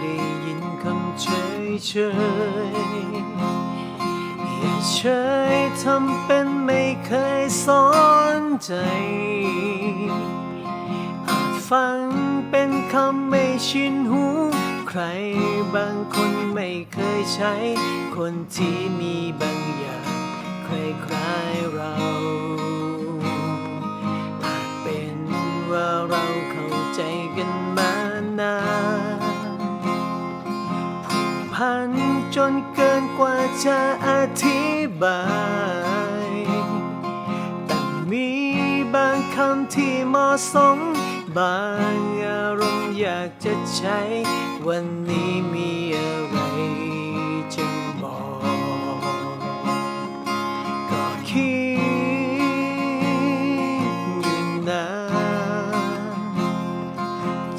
ได้ยินคำเฉยเฉยๆอย่าเฉยทำเป็นไม่เคยสนใจ อาจฟังเป็นคำไม่ชินหู ใครบางคนไม่เคยใช้ คนที่มีบางอย่างคล้ายๆเรา พันจนเกินกว่าจะอธิบาย แต่มีบางคำที่เหมาะสม บางอารมณ์อยากจะใช้ วันนี้มีอะไรจึงบอก ก็คิดอยู่นาน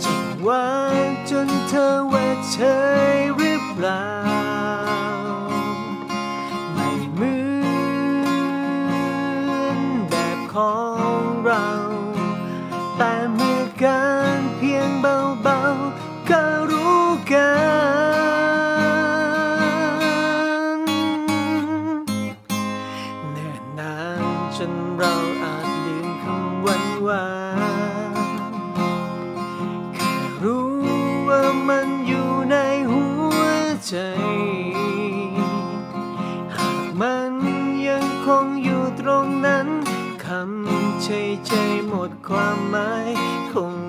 จะวางจนเธอว่าเฉย เปล่า ไม่เหมือนแบบของเรา แต่เมื่อกันเพียงเบาๆ ก็รู้กันเนิ่นนานจนเราอาจลืมคำวันวาน ไมหมคง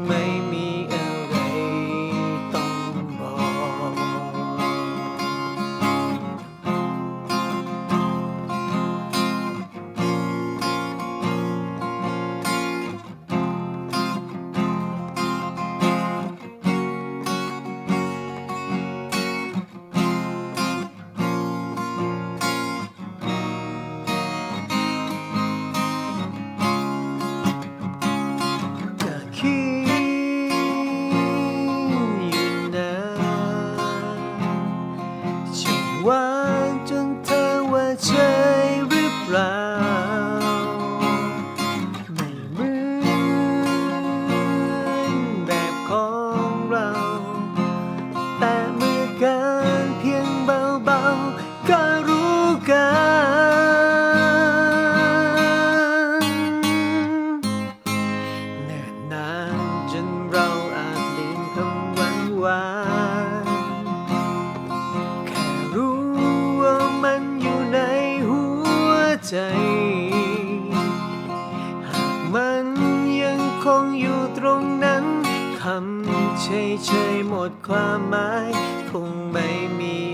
ใจ หากมันยังคงอยู่ตรงนั้นคำเฉยเฉยๆหมดความหมาย คงไม่มี